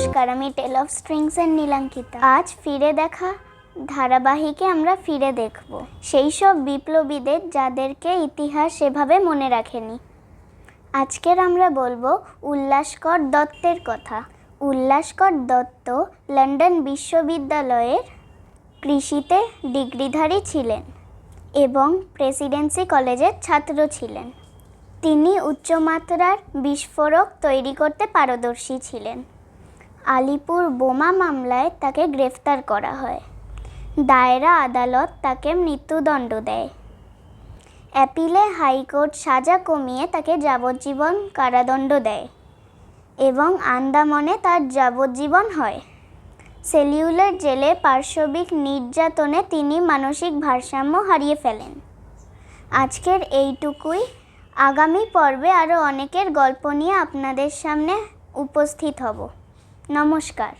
Of strings স্ট্রিংসের নীলাঙ্কিতা। আজ ফিরে দেখা, ধারাবাহিকে আমরা ফিরে দেখব। সেই সব বিপ্লবীদের যাদেরকে ইতিহাস সেভাবে মনে রাখেনি। আজকের আমরা বলব উল্লাসকর দত্তের কথা। উল্লাসকর দত্ত লন্ডন বিশ্ববিদ্যালয়ের কৃষিতে ডিগ্রিধারী ছিলেন এবং প্রেসিডেন্সি কলেজের ছাত্র ছিলেন। তিনি উচ্চমাত্রার বিস্ফোরক তৈরি করতে পারদর্শী ছিলেন। আলিপুর বোমা মামলায় তাকে গ্রেফতার করা হয়। দায়রা আদালত তাকে মৃত্যুদণ্ড দেয়। অ্যাপিলে হাইকোর্ট সাজা কমিয়ে তাকে যাবজ্জীবন কারাদণ্ড দেয় এবং আন্দামনে তার যাবজ্জীবন হয়। সেলিউলার জেলে পার্শ্ববিক নির্যাতনে তিনি মানসিক ভারসাম্য হারিয়ে ফেলেন। আজকের এইটুকুই। আগামী পর্বে আরও অনেকের গল্প নিয়ে আপনাদের সামনে উপস্থিত হব। নমস্কার।